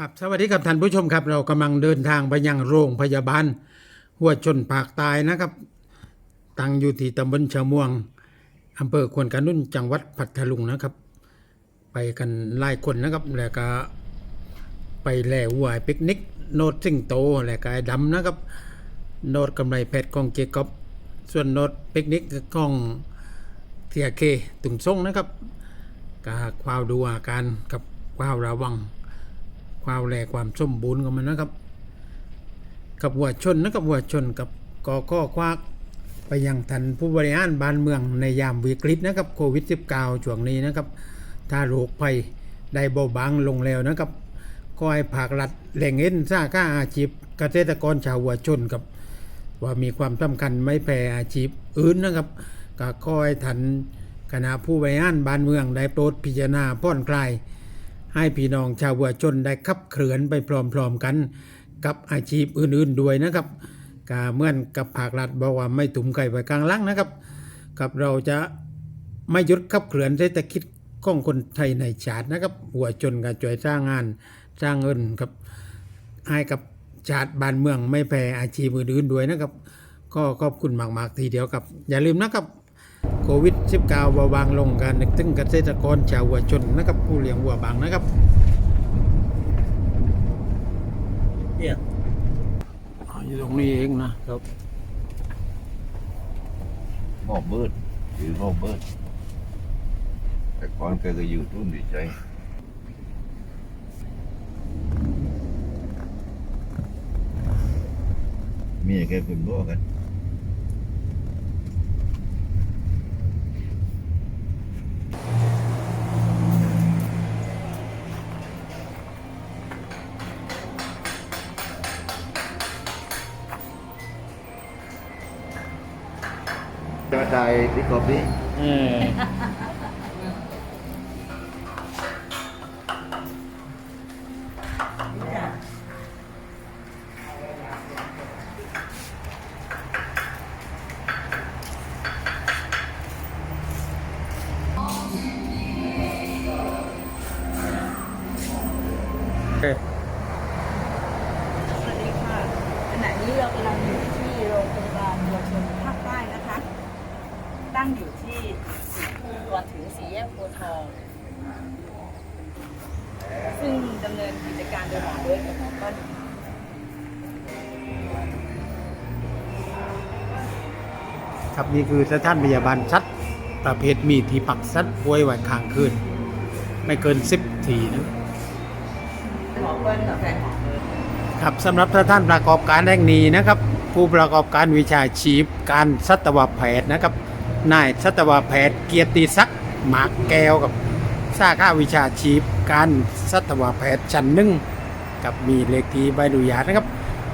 ครับสวัสดีครับท่านผู้ชมครับ เรากำลังเดินทางไปยังโรงพยาบาล หัวชนปากตายนะครับ ตั้งอยู่ที่ตำบลชะม่วงอำเภอควนกานุ่นจังหวัดพัทลุงนะครับ ไปกันหลายคนนะครับ แล้วก็ไปแล่วัวปิกนิก โนดสิงโตแล้วก็ไอ้ดำนะครับ โนดกำไรเพชรของเจคอบส่วนโนดปิกนิกของเทียเคตุงส่งนะครับก็ความดูอาการกับความระวัง ความแลความสมบูรณ์ของมันนะครับ กับหัวชนนะครับหัวชนกับกอข้อควักไปยังทันผู้บริหารบ้านเมืองในยามวิกฤตนะครับโควิด -19 ช่วงนี้นะครับ ถ้าโรคภัยได้เบาบางลงแล้วนะครับก็ให้ภาครัฐแหล่งเงินสร้างค่าอาชีพเกษตรกรชาวหัวชนกับ ว่ามีความสำคัญไม่แพ้อาชีพอื่นนะครับ ก็คอยทันคณะผู้บริหารบ้านเมืองได้โปรดพิจารณาผ่อนคลาย ให้พี่น้องชาววัวชนได้ขับเคลื่อนไปพร้อมๆกัน กับอาชีพอื่นๆด้วยนะครับก็เมื่อนกับภาครัฐบอกว่าไม่ตุ่มไก่ไว้กลางลังนะครับ กับเราจะไม่หยุดขับเคลื่อนเศรษฐกิจของคนไทยในชาตินะครับหัวชนก็ช่วยสร้างงานสร้างเงินครับให้กับชาติบ้านเมืองไม่แพ้อาชีพอื่นๆด้วยนะครับ ก็ขอบคุณมากๆทีเดียวครับ อย่าลืมนะครับ โควิด -19 เบาบางลงการนึกถึงเกษตรกรชาววัวชนนะครับ ผู้เลี้ยงวัวบางนะครับเนี่ยอ๋ออยู่ตรงนี้เองนะครับหม้อเบิดหรือหม้อเบิดแต่ก่อนแกก็อยู่ทุ่นดีใจเมียแกเป็นบ่กัน ได้ดีกว่านี้ เออ สวัสดีค่ะขณะนี้เรากำลังอยู่ที่โรงพยาบาลเยาวชนภาคใต้นะคะ ตั้งอยู่ที่ก่อนถึงสี่แยกโพธิ์ทอง ซึ่งดำเนินกิจการโดยหมอเบิร์ดกับหมอเปิ้ลครับนี่คือสถานพยาบาลสัตว์ประเภทมีที่ปักสัตว์ป่วยไว้ค้างคืน ไม่เกิน10ทีนะหมอเปิ้ลกับแฟนหมอเบิร์ดครับสำหรับสถานประกอบการแห่งนี้นะครับ ผู้ประกอบการวิชาชีพการสัตวแพทย์นะครับ นายสัตวแพทย์เกียรติศักดิ์หมากแก้วกับสาขาวิชาชีพ การสัตวแพทย์ชั้นหนึ่งกับมีเลขที่ใบอนุญาตนะครับ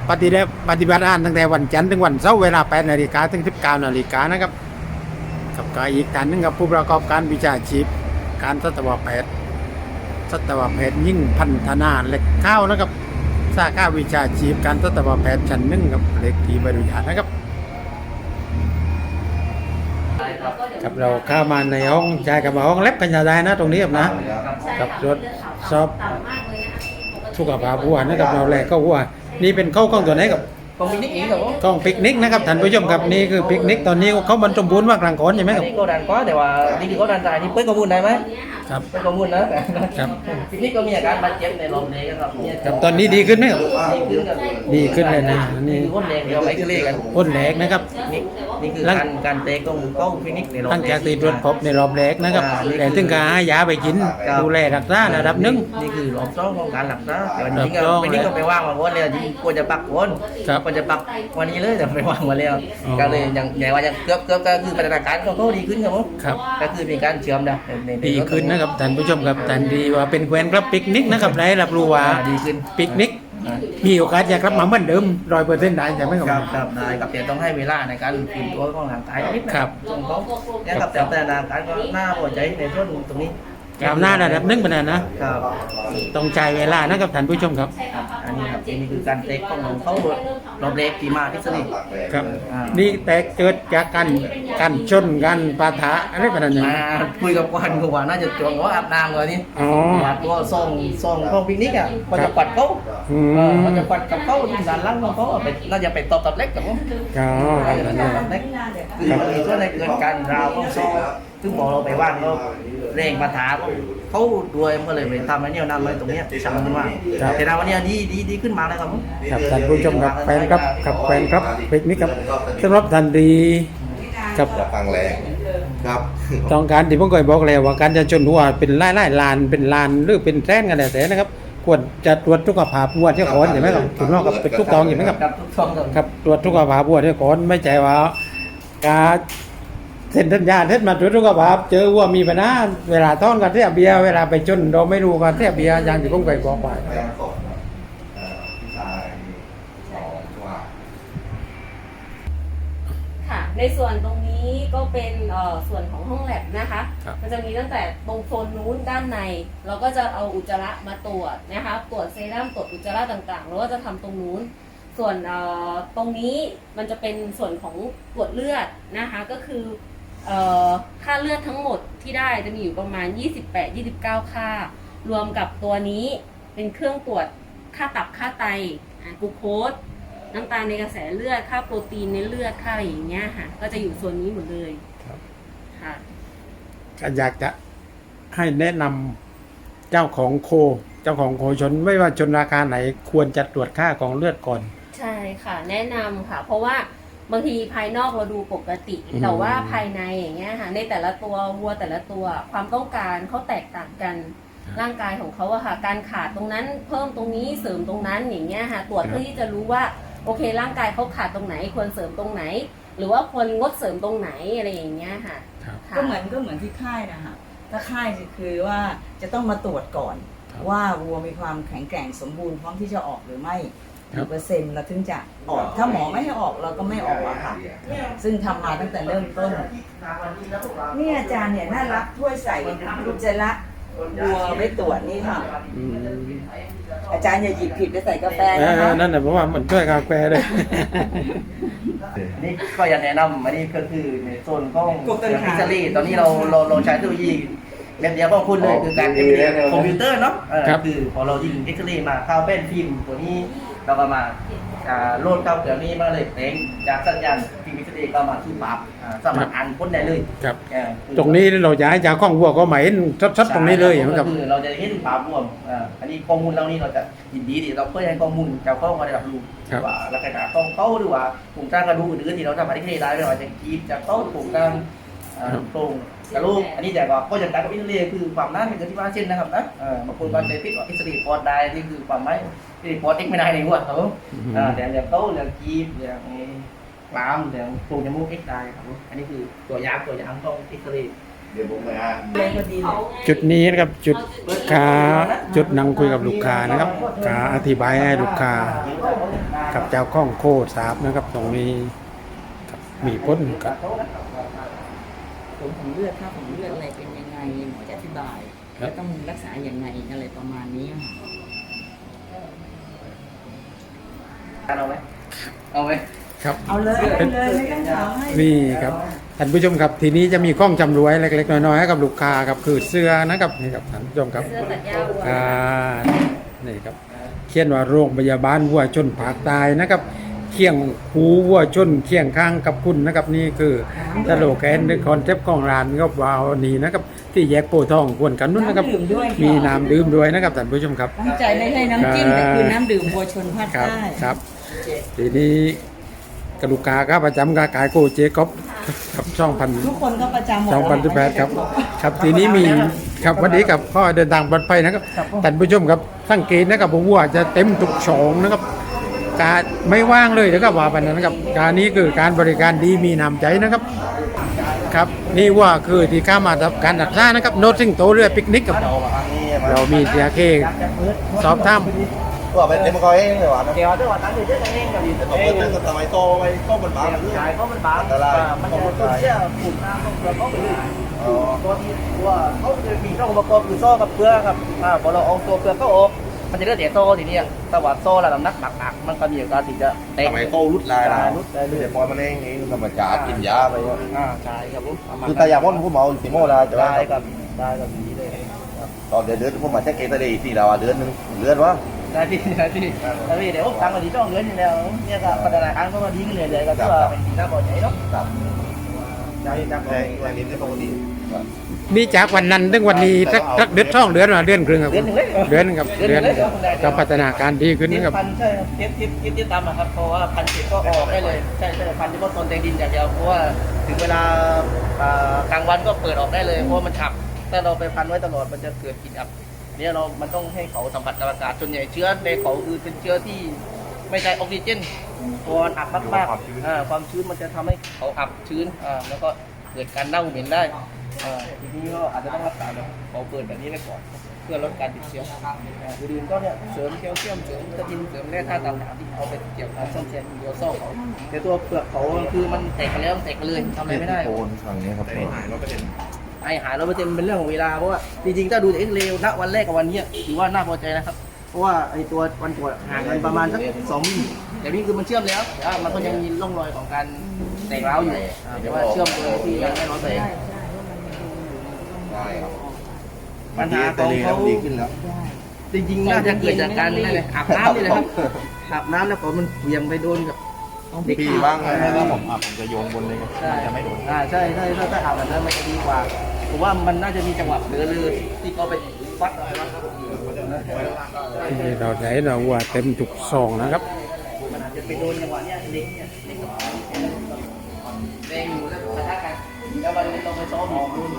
ปฏิบัติปฏิบัติงานตั้งแต่วันจันทร์ถึงวันเสาร์เวลา8นาฬิกาถึง19นาฬิกานะครับกับก็อีกท่านหนึงกับผู้ประกอบการวิชาชีพ การสัตวแพทย์สัตวแพทย์ยิ่งพันธนาเล็กข้าวนะครับสาขาวิชาชีพ การสัตวแพทย์ชั้นหนึ่งครับเลขที่ใบอนุญาตนะครับ ครับเราเข้ามาในห้องชายกับห้องเล็บกันจะได้นะ ตรงนี้ครับนะ กับรถสอบสุขภาพวัวนะครับเราแลกก็วัวนี่เป็นเข้ากล้องตัวไหนกับ còn mình nick ý rồi กล้องปิกนิกนะครับท่านผู้ชมครับนี่คือปิกนิกตอนนี้เขาบรรจมบูรณ์ว่ากลางก่อนใช่ไหมครับ đi câu đàn quá để mà đi câu đàn dài đi với câu buôn này mấy ครับ với câu buôn đó ครับ picnic có nhiều cái bàn chém này lồng này các ครับตอนนี้ดีขึ้นไหมครับ đi cứ ดีขึ้นเลยนะนี่ đi vấn đề điều mấy cái lê กันพ่นแหลกนะครับนี่นี่คือการการเตะกงเข้าฟินิกในรอบตั้งจากตีตรวจพบในรอบแรกนะครับอ่านี่แต่ถึงการให้ยาไปกินดูแลรักษาระดับหนึ่งนี่คือรอบสองของการหลักษาแต่วันนี้รอบสองก็วันนี้ก็ไปว่างมาวันเลยที่ควรจะปักคนครับควรจะปักวันนี้เลยแต่ไปว่างมาแล้วอ๋อก็เลยยังใหญ่ว่ายังเกือบเกือบก็คือพัฒนาการของเขาดีขึ้นครับผมครับก็คือมีการเชื่อมนะในในดีขึ้นนะครับท่านผู้ชมครับท่านดีว่าเป็นแควนครับปิกนิกนะครับได้รับรู้ว่าอ่าดีขึ้นปิกนิกอ่ามีโอกาสจะกลับมาเหมือนเดิมร้อยเปอร์เซ็นต์ได้ใช่ไหมคครัรับบครับได้ครับแต่ต้องให้เวลาในการฟื้นตัวของร่างกายนิดนะครับช่วงเขาเนี่ยครับแต่พัฒนาการก็น่าพอใจในช่วงตรงนี้ กาวหน้าระดับหนึ่งเป็นไงนะครับต้องใจเวลานะครับท่านผู้ชมครับ อันนี้ครับอันนี้คือการเตะของของเขารอบเล็กที่มาที่สนิทครับอ่านี่แต่เกิดจากการการชนกันปะทะอะไรประมาณนี้อ่าคุยกับควันกูว่าน่าจะจวงว่าอาบน้ำเลยนี่อ๋อว่าตัวซองซองของปิกนิกอะมันจะปัดเขาอืม เออมันจะปัดกับเขาที่ด้านหล่างของเขาไปน่าจะไปตบกับเล็กกับผมอ๋อครับอันนี้เล็กคือมันมีส่วนในเกินการราวของซอง ซึ่งพอเราไปว่างเราเร่งมาถามเขาด้วยมันก็เลยไปทำอันนี้นั่นเลยตรงเนี้ยช่างมันว่าแต่ในวันนี้ดีดีดีขึ้นมาแล้วครับผมครับท่านผู้ชมครับแฟนครับครับแฟนครับเพกนี้ครับสำหรับท่านดีกับจะฟังแรงครับต้องการที่ผมเคยบอกแล้วว่าการจะชนหัวเป็นไล่ไล่ลานเป็นลานหรือเป็นแท่นกันแล้วแต่นะครับควรจะตรวจทุกขภาพวัวที่ก่อนใช่ไหมครับถูกต้องครับเป็นทุกตองใช่ไหมครับกับทุกช่องครับครับตรวจทุกขภาพวัวที่ก่อนไม่ใช่ว่าการ เซ็นสัญญาเท็จมาตรวจทุกขภาพเจอวัวมีปัญหาเวลาต้อนกันเทียบเบียเวลาไปจนเราไม่รู้กันเทียบเบียอย่างที่ผมเคยบอกไปค่ะในส่วนตรงนี้ก็เป็นส่วนของห้องแลบนะคะครับมันจะมีตั้งแต่ตรงโซนนู้นด้านใน เราก็จะเอาอุจจาระมาตรวจนะคะตรวจเซรั่มตรวจอุจจาระต่างๆ แล้วก็จะทำตรงนู้นส่วนตรงนี้มันจะเป็นส่วนของตรวจเลือดนะคะก็คือ เอ่อค่าเลือดทั้งหมดที่ได้จะมีอยู่ประมาณ 28-29 ค่า รวมกับตัวนี้เป็นเครื่องตรวจค่าตับค่าไตอะกลูโคสน้ำตาลในกระแสเลือด ค่าโปรตีนในเลือด ค่าอะไรอย่างเงี้ยค่ะ ก็จะอยู่ส่วนนี้หมดเลยครับค่ะก็อยากจะให้แนะนำเจ้าของโค เจ้าของโคชนไม่ว่าชนราคาไหนควรจะตรวจค่าของเลือดก่อน ใช่ค่ะ แนะนำค่ะ เพราะว่า บางทีภายนอกเราดูปกติ อืม แต่ว่าภายในอย่างเงี้ยค่ะในแต่ละตัววัวแต่ละตัว ความต้องการเขาแตกต่างกัน ร่างกายของเขาอะค่ะ การขาดตรงนั้นเพิ่มตรงนี้เสริมตรงนั้นอย่างเงี้ยค่ะตรวจเพื่อที่จะรู้ว่าโอเค ร่างกายเขาขาดตรงไหน ควรเสริมตรงไหน หรือว่าควรงดเสริมตรงไหนอะไรอย่างเงี้ยค่ะครับ ค่ะ ก็เหมือนก็เหมือนที่ค่ายนะคะถ้าค่ายคือว่าจะต้องมาตรวจก่อน ครับ ว่าวัวมีความแข็งแกร่งสมบูรณ์พร้อมที่จะออกหรือไม่ครั กี่บเปอร์เซ็นต์เราถึงจะออกถ้าหมอไม่ให้ออกเราก็ไม่ออกอะค่ะ ซึ่งทำมาตั้งแต่เริ่มต้นนี่อาจารย์เนี่ยน่ารักถ้วยใส่อุจจาระวัวไม่ตรวจนี่ค่ะ อืมอาจารย์อย่าหยิบผิดไปใส่กาแฟเอนะคะอนั่นแหละเพราะว่ามันช่วยกาแฟเลย อันนี้ก็อยากแนะนำอันนี้ก็คือในโซนของเสือพิซซ่ารีตอนนี้เราเราเราใช้เทคโนโลยีแบบเดียวกับคุณเลยคือการเอ็มดีคอมพิวเตอร์เนาะเออครับ คือพอเรายิงเอ็กซเรย์มาเข้าเป็นฟิล์มตัวนี้ เราก็มาอ่าโหลดเข้าเครื่องนี้มาเลยเพลงจากสัญญาณฟิล์มเอ็กซเรย์ก็มาที่ปั๊บอ่าสามารถอ่านพ้นได้เลยครับเออคือตรงนี้เราจะให้เจ้าของวัวก็หมายชัดๆตรงนี้เลยเหมือนกับคือเราจะเห็นภาพรวมอ่าอันนี้ข้อมูลเรานี่เราจะยินดีที่เราเพื่อให้ข้อมูลเจ้าของมาได้รับรู้ครับว่าลักษณะของเขาหรือว่าโครงสร้างกระดูกอื่นๆที่เราสามารถที่จะได้ไม่ว่าจะกีบจากเขาโครงสร้างอ่าโครง กระดูกอันนี้แต่ก็ก็อย่างการกับอินเทอร์เน็ตคือความน่าเป็นที่ว่าเช่นนะครับนะเออบางคนก็จะพิดว่าอิสรีพอร์ตได้นี่คือความไม่อิสรีพอร์ตเอ็กไม่ได้ในหัวเขาอ่าแต่อย่างเขาอย่างกีบอย่างกรามอย่างโครงจมูกเอ็กได้ครับอันนี้คือตัวอย่างตัวอย่างต้องอิสรีเดี๋ยวผมไปอ่านเลยพอดีเลยจุดนี้นะครับจุดขาจุดนั่งคุยกับลูกค้านะครับขาอธิบายให้ลูกค้ากับเจ้าของโคทราบนะครับ ตรงนี้ครับมีพ้นกับ ผลของเลือดค่าของเลือดอะไรเป็นยังไงหมอจะอธิบายครับ แล้วต้องรักษาอย่างไงอะไรประมาณนี้ค่ะเอาไหมเอาไหม ครับ เอาเลยเอาเลยไม่ต้องถามให้ นี่ครับท่านผู้ชมครับทีนี้จะมีข้องจำรวยเล็ก ๆ น้อยๆให้กับลูกค้าครับคือเสื้อนะครับนี่ครับท่านผู้ชมครับเสื้อตัดหญ้าวัวอ่านี่ครับ เขียนว่าโรงพยาบาลวัวชนผากตายนะครับ เคียงหูวัวชนเคียงข้างกับคุณนะครับนี่คือสโลแกนหรือคอนเซปต์ของร้านครับวาวนี้นะครับที่แยกโพธิ์ทองควรกันนุ่นนะครับ น้ำดื่มด้วยค่ะ มีน้ำดื่มด้วยนะครับท่านผู้ชมครับ ตั้งใจไม่ให้น้ำจิ้มแต่คือน้ำดื่มบัวชนภาคครับใต้ครับ ทีนี้กระดูกกาครับประจำกากายโกเจก๊อฟครับช่องพันทุกคนก็ประจำหมดสองพันสิบแปดครับ ครับทีนี้มีครับวันนี้กับพ่อเดินทางปลอดภัยนะครับท่านผู้ชมครับสังเกตนะครับผมว่าจะเต็มทุกช่องนะครับ การไม่ว่างเลยนะครับว่าไปนะครับ การนี้คือการบริการดีมีน้ำใจนะครับครับนี่ว่าคือที่ข้ามาทำการดัดซ่านะครับโนตซิงโตเรือปิกนิกกับเรามีเสียเคสอบถามว่าเป็นเต็มคอยเองเลยว่ะเดี๋ยวจังหวะนั้นเดี๋ยวจะเองกับแต่ผมก็ตึ้งสมัยโตไปก็มันบ้ามันจ่ายเขามันบางมันจะต้นเชี่ยปลูกน้ำต้องเราก็ไปเลยตัวที่ตัวเขาจะมีช่องประกอบคือโซ่กับเปลือกครับอ่าพอเราเอาตัวเปลือกก็ออก มันจะเหลือแต่โซ่ทีนี้แต่ว่าโซ่ระดับนักหนักๆมันก็มีโอกาสที่จะแตกทำไมโตรุดลายลาล่ะรุดได้เลเดี๋ยยวปล่อยมันเองเองธรรมชาติกินยาไปวะอ่าใช่ครับผมคือตายาพ่นผู้เมาสิโม่ละจะได้ได้ครับได้ครับดีเลยตอนเดือนเดือนผมมาเช็คเอตเดย์สี่ดาวเดือนหนึ่งเดือนวะได้ที่ได้ที่ได้ที่เดี๋ยวผมตั้งมาดีช่องเงินอยู่แล้วเนี่ยก็พัฒนาการก็มาดีขึ้นเลยเลยก็ถือว่าเป็นที่น่าพอใจเนาะครับใจจังเลแต่ยอันนี้ไม่ปกติ นี่จากวันนั้นถึงวันนี้สักสักเดือนช่องเดือนมาเดือนครึ่งครับเดือนหนึ่งเลยเดือนหนึ่งครับเดือนหนึ่งครับก็พัฒนาการดีขึ้นทินะครับ พันใช่ครับทิศทิศทิศทิศตามอะครับเพราะว่าพันทิศก็ออกได้เลยใช่ใช่พันเฉพาะตนแดงดินอย่างเดียวเพราะว่าถึงเวลาอ่ากลางวันก็เปิดออกได้เลยเพราะว่ามันอับถ้าเราไปพันไว้ตลอดมันจะเกิดกลิ่นอับเนี่ยเรามันต้องให้เขาสัมผัสกับอากาศส่วนใหญ่เชื้อในเขาคือเป็นเชื้อที่ไม่ใช่ออกซิเจนพอมันอับมากๆอ่าความชื้นมันจะทำให้เขาอับชื้นอ่าแล้วก็ เกิดการเน่าเหม็นได้อ่าทีนี้ก็อาจจะต้องรักษาแบบเขาเปิดแบบนี้ไว้ก่อน เพื่อลดการติดเชื้ออ่าอื่นๆก็เนี่ยเสริมแคลเซียมเสริมวิตามินเสริมแร่ธาตุต่างๆที่เอาไปเกี่ยวกับซ่อมแซมเดียวซ่อเขาแต่ตัวเปลือกเขาคือมันแตกไปแล้วมันแตกไปเลยทำอะไรไม่ได้โคนครั้งนี้ครับไอหายร้อยเปอร์เซ็นต์เป็นเรื่องของเวลาเพราะว่าจริงๆถ้าดูเอ็กเรย์ณวันแรกกับวันเนี้ยถือว่าน่าพอใจนะครับ เพราะว่าไอตัววันตรวจห่างกันประมาณสักสองมิล แต่นี่คือมันเชื่อมแล้วแต่ว่ามันก็ยังมีร่องรอยของการแตกร้าวอยู่อ่าแต่ว่าเชื่อมโดยที่ยังไม่ร้อยเปอร์เซ็นต์ ได้ครับปัญหาของเขา ดีขึ้นแล้ว จริงๆน่าจะเกิดจากการนั่นเลยอาบน้ำนี่แหละครับอาบน้ำแล้วพอมันเหวี่ยงไปโดนกับเด็กพี่อาบบ้างไงถ้าผมอาบผมจะโยงบนเลยใช่จะไม่โดน อ่าใช่ใช่ถ้าถ้าอาบแบบนั้นมันจะดีกว่าผมว่ามันน่าจะมีจังหวะเผลอเลยที่เขาไปฟัดอะไรบ้างครับที่เราได้เราว่าเต็มทุกซองนะครับมันอาจจะ ไปโดนจังหวะเนี้ยเด็กเนี่ยเด็กกับแดงอยู่แล้วปะทะกันแล้ววันนี้เราไปซ้อมอยู่คน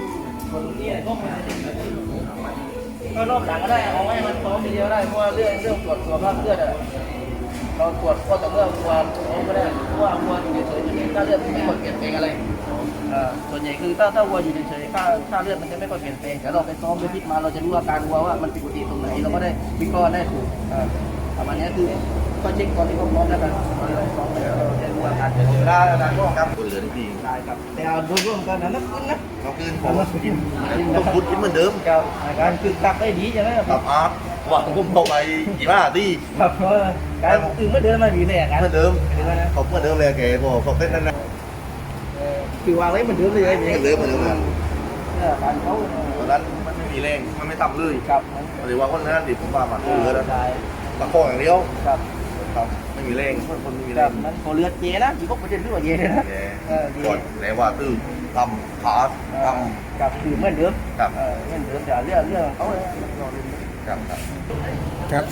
คนที่ก็มาก็รอบหลังก็ได้เอาให้มันซ้อมทีเดียวได้เพราะว่าเรื่องเรื่องตรวจสุขภาพเลือดอะเราตรวจก็แต่เมื่อวัวเขาไม่ได้เพราะว่าวัวอยู่เฉยๆจะมีค่าเลือดไม่ค่อยเปลี่ยนแปลงอะไรส่วนใหญ่คือถ้าถ้าวัวอยู่เฉยๆค่าค่าเลือดมันจะไม่ค่อยเปลี่ยนแปลงแต่เราไปซ้อมไปพิษมาเราจะรู้อาการวัวว่ามันผิดปกติตรงไหนเราก็ได้วิเคราะห์ได้ถูกประมาณนี้คือ ก็เช็คตอนที่เขาพร้อมแล้วกันตอนที่เราซ้อมไปแล้วเราจะรู้อาการของเวลาการก็ครับคุณเหลือที่ได้ครับแต่เอาโดยรวมกันนะนักขึ้นนะเราคืนผมกินต้องพุดกินเหมือนเดิมครับอาการคือตักได้ดีใช่ไหมครับกับอาร์ตว่าผมเข้าไปกี่บ้าที่ครับเพราะว่าการคือเมื่อเดือนมาดีเลยอาการเหมือนเดิมเดือนนะเขาเหมือนเดิมเลยแกบอกเขาเป็นนั่นนะเอ่อคือวางไว้เหมือนเดิมเลยเหมือนเดิมเหมือนเดิมเลยเออการเขาตอนนั้นมันไม่มีแรงมันไม่ต่ำเลยครับหรือว่าคนนั้นดิผมว่ามันเอเหลืออแล้วใช่ตะโกนอย่างเดียวครับ ครับไม่มีแรงคนคนไม่มีคแรรับงมันพอเลือดเจนะกี่พวกประเด็นที่ว่าเจนะแกเออดีกดแล้วว่าตื้อทำขาทกับคือเหมือนเดิมำครับเออเหมือนเดิมแต่เรื่องเรื่องของเขาเลยครับครับครับ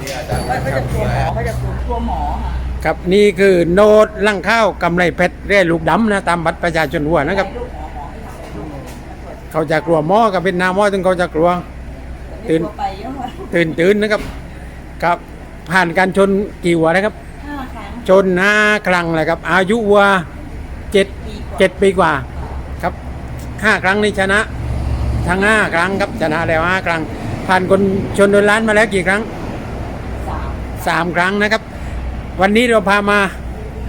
นี่อาจารย์เขาจะตัวหมอเขาจะตัวตัวหมอค่ะครับนี่คือโนดลังข้าวกำไรเพชรเร่ลูกดำนะตามบัตรประชาชนหัวนะครับ ลูกหมอหมอให้ทำลูกเขาจะกลัวหม้อกับเป็นนาหม้อถึงเขาจะกลัว ตื่น ตัวไปเยอะมากตื่นตื่นนะครับ ครับ ผ่านการชนกี่หัวนะครับ ห้าครั้งชนห้าครั้งเลยครับ อายุวัวเจ็ดปีกว่าเจ็ดปีกว่าครับห้าครั้งนี่ชนะ ทั้งห้าครั้งครับชนะแล้วห้าครั้ง ผ่านคนชนโดยล้านมาแล้วกี่ครั้งสามสามครั้งนะครับ วันนี้เราพามา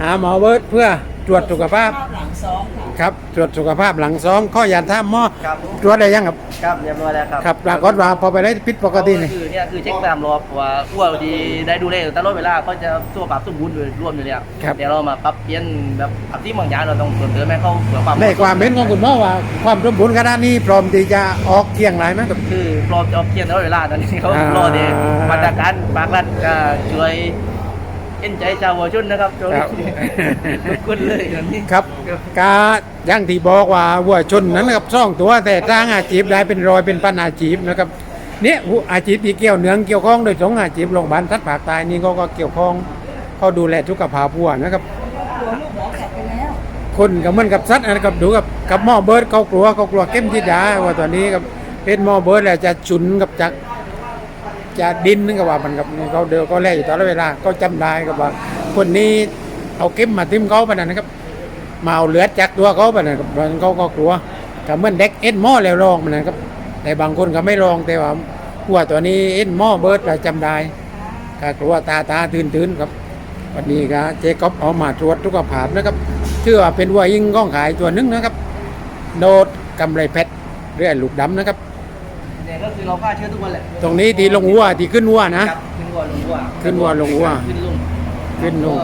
หาหมอเบิร์ตเพื่อ ตรวจสุขภาพหลังซ้อมค่ะครับตรวจสุขภาพหลังซ้อมข้อยันท่าหม้อครับตรวจได้ยังครับครับเรียบร้อยแล้วครับครับปรากฏว่าพอไปได้พิษปกตินี่คือเนี่ยคือเช็คตามรอบว่าอ้วนดีได้ดูแลอยู่ตลอดเวลาก็จะตัวปรับสมบูรณ์โดยรวมอยู่แล้วครับเดี๋ยวเรามาปรับเปลี่ยนแบบปรับที่บางอย่างเราต้องเสริมเติมให้เขาเผื่อความในความเห็นของคุณหมอว่า ความสมบูรณ์ขนาดนี้พร้อมที่จะออกเคียงไรไหมครับคือปลอมจะออกเกียนตลอดเวลาตอนนี้เขาอ่ารรอเดีมาตรการภาครัฐก็ช่วย เอ็นใจชาววัวชนนะครับช่วงครับนี้ทุกคนเลยตอนนี้ครับกาอย่างที่บอกว่าวัวชนนั้นนะครับซ่องตัวแต่ทางอาชีพได้เป็นรอยเป็นปันอาชีพนะครับเนี่ยวัวอาชีพที่เกี่ยวเนื่องเกี่ยวข้องโดยสองอาชีพโรงพยาบาลทัดผากตายนี่เขาก็เกี่ยวข้องเขาดูแลสุขภาพวัวนะครับตัวลูกหมอแขกไปแล้วคนก็เหมือนกับสัตว์นะครับดูกับกับหม้อเบิร์ดเขากลัวเขากลัวเข้มทิดาว่าตัวนี้กับเป็นหม้อเบิร์ดแล้วจะฉุนกับจาก จะดินนึกว่ามันกับเขาเดียวก็แล่อยู่ตลอดเวลาก็จำได้กับว่า คนนี้เอาเข้มมาทิ่มเขาไปนั่นนะครับมาเอาเลือดจากตัวเขาไปนั่นครับมันเขาก็กลัวก็เหมือนเด็กเอ็นหม้อแล้วลองมันนะครับ แต่บางคนก็ไม่ลองแต่ว่าหัวตัวนี้เอ็นหม้อเบิร์ดเราจำได้ก็กลัวตาตาตื่นตื่นครับวันนี้ก็เจคอบเอามาตรวจสุขภาพนะครับเชื่อว่าเป็นวัวยิงก้องขายตัวหนึงนะครับ โดดกำไรเพชรเรือลูกดำนะครับ ก็คือเราฆ่าเชื้อทุกวันแหละตรงนี้ที่ลงวัวที่ขึ้นวัวนะ ครับขึ้นวัวลงวัวขึ้นวัวลงวัว ขึ้นลงขึ้นลง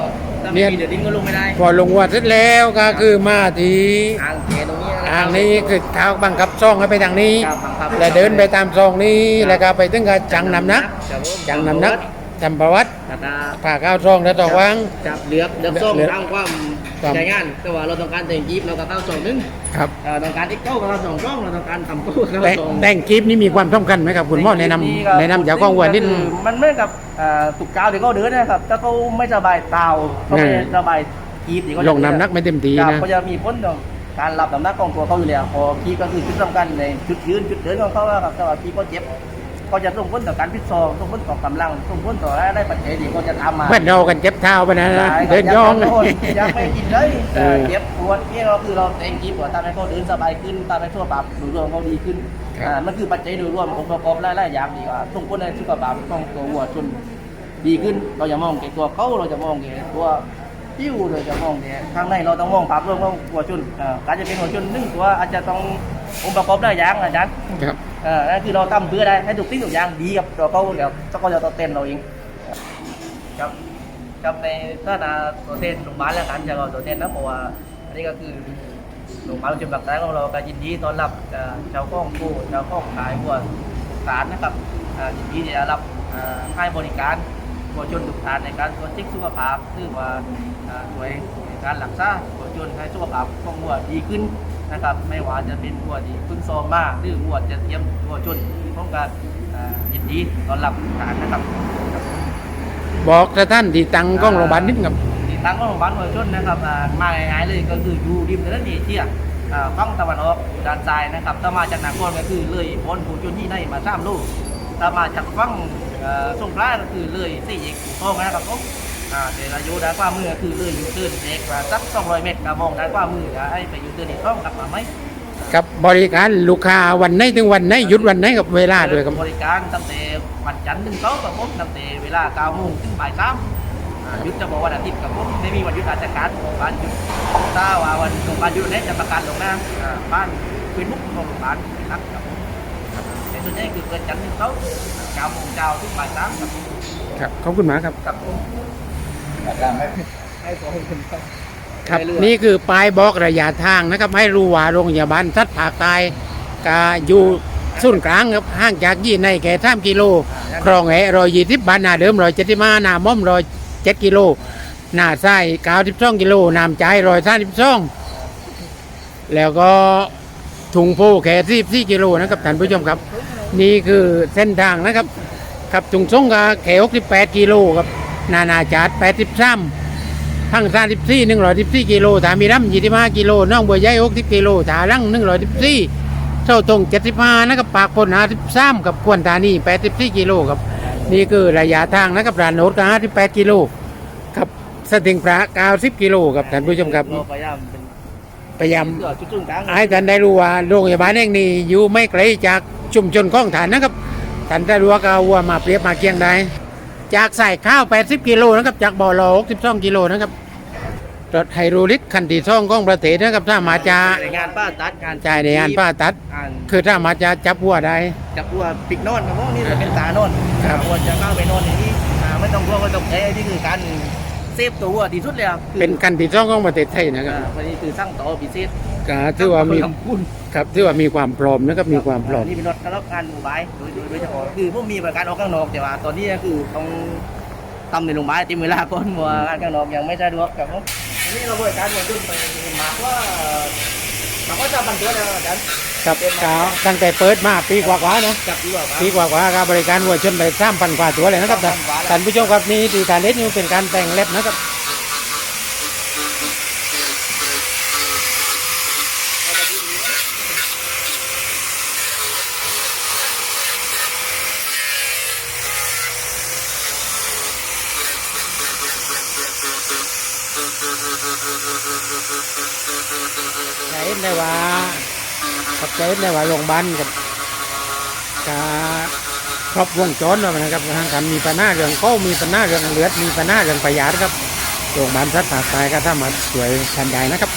ถ้าเนี่ไม่ยมีเดี๋ยวดิ้งก็ลงไม่ได้พอลงวัวเสร็จแล้วก็คือมาที่อ่างเกตรงนี้ะครับอ่างนี้คือเท้าบังคับซองให้ไปทางนี้ ครับบังคับ แล้วเดินไปตามซองนี้แล้วก็ไปถึงกับจังนำนัก ครับผมจังนำนัก จำประวัติแล้วก็ผ่าข้าวซองแล้วต่อวาง จับเหลือกเหลือกส้มเหลือกทำความครับใช้งานแต่ว่าเราต้องการแต่งจีบเราก็เข้าสองหนึงครับเอ่อต้องการอีกเก้าก็เข้าสองกล้องเราต้องการทำเก้าก็เข้าแต่สองแต่งกิฟนี่มีความสำคัญไหมครับ คุณหมอแนะนำแนะนำจากกล้องวัวนิดนึง มันเหมือนกับเอ่อตุกกาวเดี๋ยวเขาเดินนะครับ ถ้าเขาไม่สบายเตาเขาไม่อืม สบายกีบเดี๋ยวเขาจะลงน้ำหนักไม่เต็มทีครับนะก็จะมีผลต่อการรับน้ำหนักของตัวเขาอยู่แล้วพอกีบก็คือจุดสำคัญในจุดยืนจุดเดินของเขาอะครับถ้าว่ากีบก็เจ็บ ก็จะส่งผลต่อการพิษซองส่งผลต่อกำลังส่งผลต่ออะไรปัจจัยที่เขาจะทำมาเพื่อนเรากันเจ็บเท้าไปนะนะใช่ครับเดินย่องยัไม่ยังไม่กินเลยเออเจ็บปวดนี่เราคือเราแต่งกีบหัวทำให้เขาเดินสบายขึ้นทำให้ทั่วปรับดูรวมเขาดีขึ้นครับอ่ามันคือปัจจัยโดยรวมองค์ประกอบหลายๆอย่างดีกว่าส่งผลในสุขภาพของตัววัวจนดีขึ้นเราจะมองแก่ตัวเขาเราจะมองแก่ตัว ผิวเราจะมองแก่ข้างในเราต้องมองภาพรวมของวัวชนอ่าการจะเป็นวัวชนหนึ่งตัวอาจจะต้ององค์ประกอบหลายอย่างอาจารย์ครับเออนั่นคือเราทำเพื่อได้ให้ทุกสิ่งทุกอย่างดีกับตัวเขาเดี๋ยวเขาก็จะต้องเต้นเราเองครับครับในถ้านาตัวเต้นโรงพยาบาลแล้วกันจะเอาตัวเต้นนะเพราะว่าอันนี้ก็คือโรงพยาบาลจุดหลักฐานของเราก็ยินดีต้อนรับเอ่อชาวข้องผู้ชาวข้องขายบัวทุกฐานนะครับอ่ายินดีที่จะรับอ่าให้บริการ บัวชนทุกฐานในการตรวจเช็คสุขภาพซึ่งว่าอ่าช่วยในการรักษาบัวชนให้สุขภาพของบัวดีขึ้นนะครับไม่ว่าจะเป็นวัวที่เพึ่งซ้อมมาหรือวัวจะเตรียมวัวชนพร้อมกันอ่ายินดีต้อนรับทหารนะครับ บอกสถานที่ตั้งกล้องโรงพยาบาลนิดครับที่ตั้งของโรงพยาบาลวัวชนนะครับอ่ามาง่ายๆเลยก็คืออยู่ริมถนนเอเชียอ่าฝั่งตะวันออกด้านซ้ายนะครับถ้ามาจากนครก็คือเลยพ้นผู้ชนที่ในมาสามลูก ถ้ามาจากฝั่งเอ่อสงขลาก็คือเลยสี่เอกทองนะครับผมอ่าเดี๋ยวเราอยู่ด้านขวามือก็คือเลยยูเทิร์นเด็กมาสัก200 เมตรก็มองด้านขวามือจะให้ไปยูเทิร์นอีกต้องกลับมาไหม กับบริการลูกค้าวันไหนถึงวันไหนหยุดวันไหนกับเวลาด้วยครับ บริการตั้งแต่วันจันทร์ถึงเสาร์กับผมตั้งแต่เวลา9โมงถึงบ่าย3อ่าหยุดเฉพาะวันอาทิตย์กับผมไม่มีวันหยุดราชการของบ้านหยุดถ้าว่าวันโรงพยาบาลหยุดเนี่ยจะประกาศลงหน้าอ่าบ้านเฟซบุ๊กของโรงพยาบาลนะครับ กิดจันทร์ถึงเสาร์9โมงเช้าถึงบ่าย3ครับครับขอบคุณมากครับครับผมอาการไม่ให้ขอบคุณครับ ครับ ได้เรื่อง นี่คือป้ายบอกระยะทางนะครับ ให้รู้ว่าโรงพยาบาลทัดภาคใต้ก็อยู่ศูนย์กลางครับห่างจากยี่ในแค่สามกิโล ครองแหรอยยี่สิบบาทหน้าเดิมรอยเจ็ดสิบห้าหน้าม่อมรอยเจ็ดกิโล หน้าไส้เก้าสิบสองกิโลน้ำใจรอยสามสิบสองแล้วก็ถุงโพแค่สิบสี่กิโลนะครับท่านผู้ชมครับ นี่คือเส้นทางนะครับครับถุงส่งก็แค่หกสิบแปดกิโลครับนานาจาดแปดสิบสามทั้งสามสิบสี่หนึ่งร้อยสิบสี่กิโลถามีรำยี่สิบห้ากิโลน้องบัวใหญ่หกสิบกิโลถาลังหนึ่งร้อยสิบสี่เท่าตรงเจ็ดสิบห้านะครับปากพลห้าสิบสามกับควนธานีแปดสิบสี่กิโลครับนี่คือระยะทางนะครับรานโนดก็ห้าสิบแปดกิโลครับสติงพระเก้าสิบกิโลครับท่านผู้ชมครับเราพยายามเป็นพยายามเพื่อจุดศูนย์กลางให้ท่านได้รู้ว่าโรงพยาบาลแห่งนี้อยู่ไม่ไกลจาก ชุมชนของฐานนะครับท่านได้รู้ว่าก็เอาวัวมาเปรียบมาเคียงได้ จากใส่ข้าว 80 กิโลนะครับ จากบ่อรอ62 กิโลนะครับรถไฮโดรลิกคันที่ซ่องของประเทศนะครับถ้ามาจะในงานป้าตัดงานจ่ายในงานป้าตัดงานคือถ้ามาจะจับวัวได้จับตัวปิกนอนครับผมนี่จะเป็นตานอนครับวัวจะเข้าไปนอนอย่างนี้อ่าไม่ต้องกลัวไม่ต้องแพ้นี่คือการ เซฟตัววัวที่สุดแล้วคือเป็นคันที่ซ่องของประเทศไทยนะครับอ่าวันนี้คือสร้างต่อพิเศษก็ถือว่ามีทำคุณครับถือว่ามีความพร้อมนะครับมีความพร้อมนี่เป็นรถกระรอกการหมู่บ้านโดยโดยโดยเฉพาะคือพวกมีบริการออกข้างนอกแต่ว่า ตอนนี้ก็คือต้องทำในโรงพยาบาลเต็มเวลาก่อนว่างานข้างนอกยังไม่สะดวกครับผมอันนี้เราบริการวัวรุ่นไปมากว่า มาก็จะบันเทิงแล้วกันครับครับตั้งแต่เปิดมาปีกว่าๆนะจับดีกว่าครับปีกว่าๆครับบริการวัวชนไปสามพันกว่าตัวเลยนะครับท่านท่านผู้ชมครับนี่ดีทานเล็ดนี่เป็นการแต่งเล็บนะครับ ได้ว่าขับจะเห็นได้ว่าโรงพยาบาลกับครอบวงจรแล้วนะครับทางการมีปัญหาเรื่องเข้ามีปัญหาเรื่องเลือดมีปัญหาเรื่องประหยัดครับโรงพยาบาลสัตว์ปาตายก็ถ้ามาสวยทันใดนะครับ